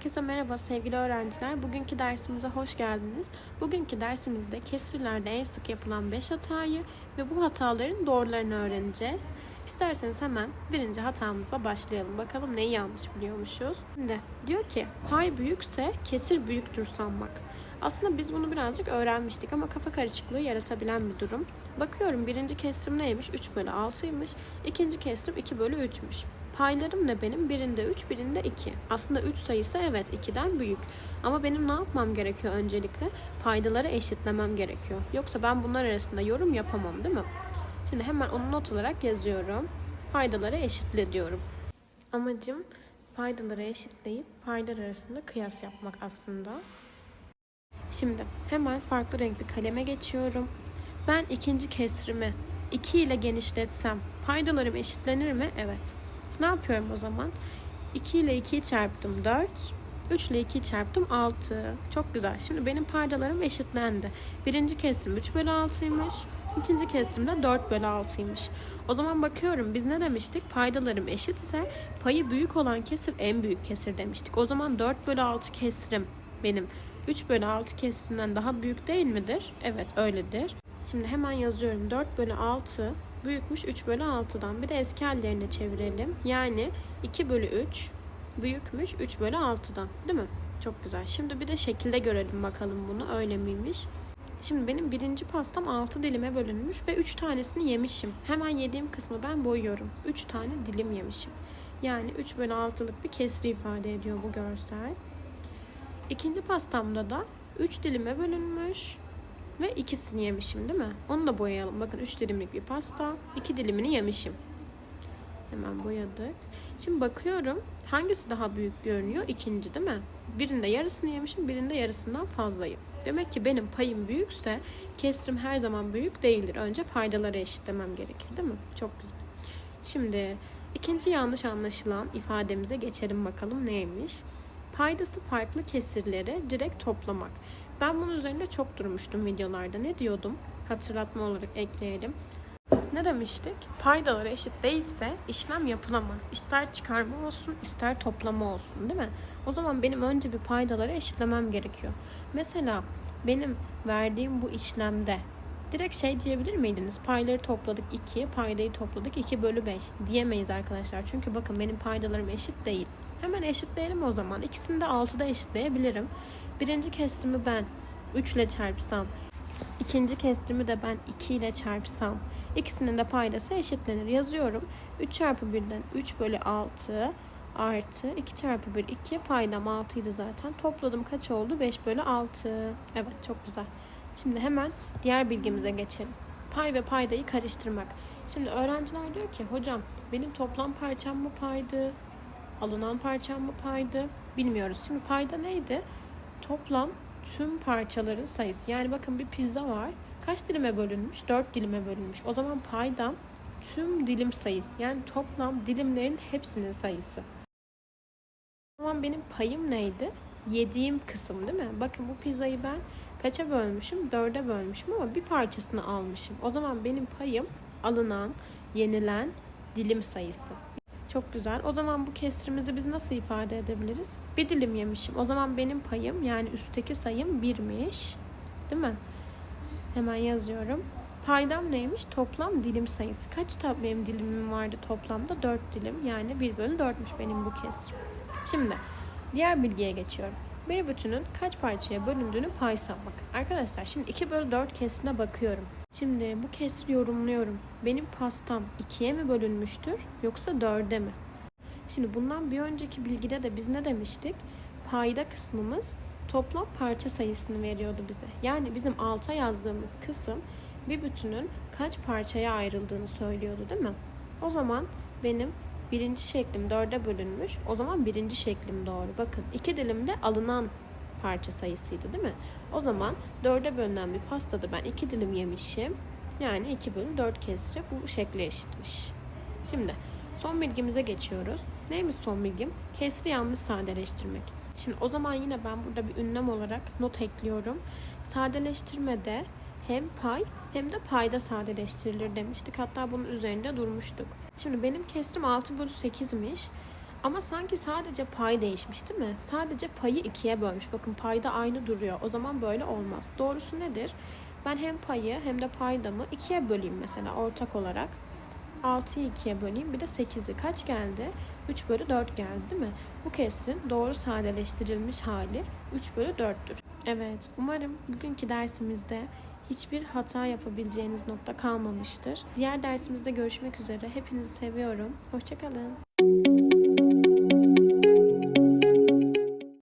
Herkese merhaba sevgili öğrenciler. Bugünkü dersimize hoş geldiniz. Bugünkü dersimizde kesirlerde en sık yapılan 5 hatayı ve bu hataların doğrularını öğreneceğiz. İsterseniz hemen birinci hatamıza başlayalım. Bakalım neyi yanlış biliyormuşuz. Şimdi diyor ki pay büyükse kesir büyüktür sanmak. Aslında biz bunu birazcık öğrenmiştik ama kafa karışıklığı yaratabilen bir durum. Bakıyorum birinci kesrim neymiş? 3 bölü 6'ymış. İkinci kesrim 2 bölü 3'müş. Paylarım ne benim? Birinde 3, birinde 2. Aslında 3 sayısı evet 2'den büyük. Ama benim ne yapmam gerekiyor öncelikle? Paydaları eşitlemem gerekiyor. Yoksa ben bunlar arasında yorum yapamam değil mi? Şimdi hemen onu not olarak yazıyorum. Paydaları eşitle diyorum. Amacım paydaları eşitleyip paydalar arasında kıyas yapmak aslında. Şimdi hemen farklı renk bir kaleme geçiyorum. Ben ikinci kesrimi 2 ile genişletsem paydalarım eşitlenir mi? Evet. Ne yapıyorum o zaman? 2 ile 2'yi çarptım 4. 3 ile 2'yi çarptım 6. Çok güzel. Şimdi benim paydalarım eşitlendi. Birinci kesrim 3 bölü 6'ymış. İkinci kesrim de 4 bölü 6'ymış. O zaman bakıyorum biz ne demiştik? Paydalarım eşitse payı büyük olan kesir en büyük kesir demiştik. O zaman 4 bölü 6 kesrim benim 3 bölü 6 kesrimden daha büyük değil midir? Evet öyledir. Şimdi hemen yazıyorum. 4 bölü 6 büyükmüş 3 bölü 6'dan. Bir de eski hallerine çevirelim. Yani 2 bölü 3 büyükmüş 3 bölü 6'dan. Değil mi? Çok güzel. Şimdi bir de şekilde görelim bakalım bunu. Öyle miymiş? Şimdi benim birinci pastam 6 dilime bölünmüş ve 3 tanesini yemişim. Hemen yediğim kısmı ben boyuyorum. 3 tane dilim yemişim. Yani 3 bölü 6'lık bir kesri ifade ediyor bu görsel. İkinci pastamda da 3 dilime bölünmüş ve ikisini yemişim değil mi? Onu da boyayalım. Bakın 3 dilimlik bir pasta. 2 dilimini yemişim. Hemen boyadık. Şimdi bakıyorum hangisi daha büyük görünüyor? İkinci değil mi? Birinde yarısını yemişim, birinde yarısından fazlayım. Demek ki benim payım büyükse kesrim her zaman büyük değildir. Önce paydaları eşitlemem gerekir değil mi? Çok güzel. Şimdi ikinci yanlış anlaşılan ifademize geçelim bakalım neymiş? Paydası farklı kesirleri direkt toplamak. Ben bunun üzerinde çok durmuştum videolarda. Ne diyordum? Hatırlatma olarak ekleyelim. Ne demiştik? Paydalar eşit değilse işlem yapılamaz. İster çıkarma olsun, ister toplama olsun değil mi? O zaman benim önce bir paydaları eşitlemem gerekiyor. Mesela benim verdiğim bu işlemde direkt şey diyebilir miydiniz? Payları topladık 2, paydayı topladık 2 bölü 5 diyemeyiz arkadaşlar. Çünkü bakın benim paydalarım eşit değil. Hemen eşitleyelim o zaman. İkisini de 6'da eşitleyebilirim. Birinci kesrimi ben 3 ile çarpsam, ikinci kesrimi de ben 2 ile çarpsam, ikisinin de paydası eşitlenir. Yazıyorum. 3 çarpı 1'den 3 bölü 6 artı 2 çarpı 1 2 paydam 6 idi zaten. Topladım kaç oldu? 5 bölü 6. Evet çok güzel. Şimdi hemen diğer bilgimize geçelim. Pay ve paydayı karıştırmak. Şimdi öğrenciler diyor ki hocam benim toplam parçam mı paydı? Alınan parçam mı paydı? Bilmiyoruz. Şimdi payda neydi? Toplam tüm parçaların sayısı. Yani bakın bir pizza var. Kaç dilime bölünmüş? 4 dilime bölünmüş. O zaman paydam tüm dilim sayısı. Yani toplam dilimlerin hepsinin sayısı. O zaman benim payım neydi? Yediğim kısım değil mi? Bakın bu pizzayı ben kaça bölmüşüm? Dörde bölmüşüm ama bir parçasını almışım. O zaman benim payım alınan, yenilen dilim sayısı. Çok güzel. O zaman bu kesrimizi biz nasıl ifade edebiliriz? Bir dilim yemişim. O zaman benim payım yani üstteki sayım birmiş. Değil mi? Hemen yazıyorum. Paydam neymiş? Toplam dilim sayısı. Kaç tane benim dilimim vardı toplamda? 4 dilim. Yani 1 bölü 4'müş benim bu kesrim. Şimdi diğer bilgiye geçiyorum. Bir bütünün kaç parçaya bölündüğünü pay sanmak. Arkadaşlar şimdi 2 bölü 4 kesrine bakıyorum. Şimdi bu kesri yorumluyorum. Benim pastam 2'ye mi bölünmüştür yoksa 4'e mi? Şimdi bundan bir önceki bilgide de biz ne demiştik? Payda kısmımız toplam parça sayısını veriyordu bize. Yani bizim alta yazdığımız kısım bir bütünün kaç parçaya ayrıldığını söylüyordu değil mi? O zaman benim birinci şeklim dörde bölünmüş. O zaman birinci şeklim doğru. Bakın iki dilimde alınan parça sayısıydı değil mi? O zaman dörde bölünen bir pastada ben iki dilim yemişim. Yani 2 bölü 4 kesri bu şekle eşitmiş. Şimdi son bilgimize geçiyoruz. Neymiş son bilgim? Kesri yanlış sadeleştirmek. Şimdi o zaman yine ben burada bir ünlem olarak not ekliyorum. Sadeleştirmede hem pay hem de payda sadeleştirilir demiştik. Hatta bunun üzerinde durmuştuk. Şimdi benim kesrim 6 bölü 8'miş. Ama sanki sadece pay değişmiş değil mi? Sadece payı ikiye bölmüş. Bakın payda aynı duruyor. O zaman böyle olmaz. Doğrusu nedir? Ben hem payı hem de paydamı ikiye böleyim mesela ortak olarak. 6'yı ikiye böleyim. Bir de 8'i kaç geldi? 3 bölü 4 geldi değil mi? Bu kesrin doğru sadeleştirilmiş hali 3 bölü 4'tür. Evet, umarım bugünkü dersimizde hiçbir hata yapabileceğiniz nokta kalmamıştır. Diğer dersimizde görüşmek üzere. Hepinizi seviyorum. Hoşçakalın.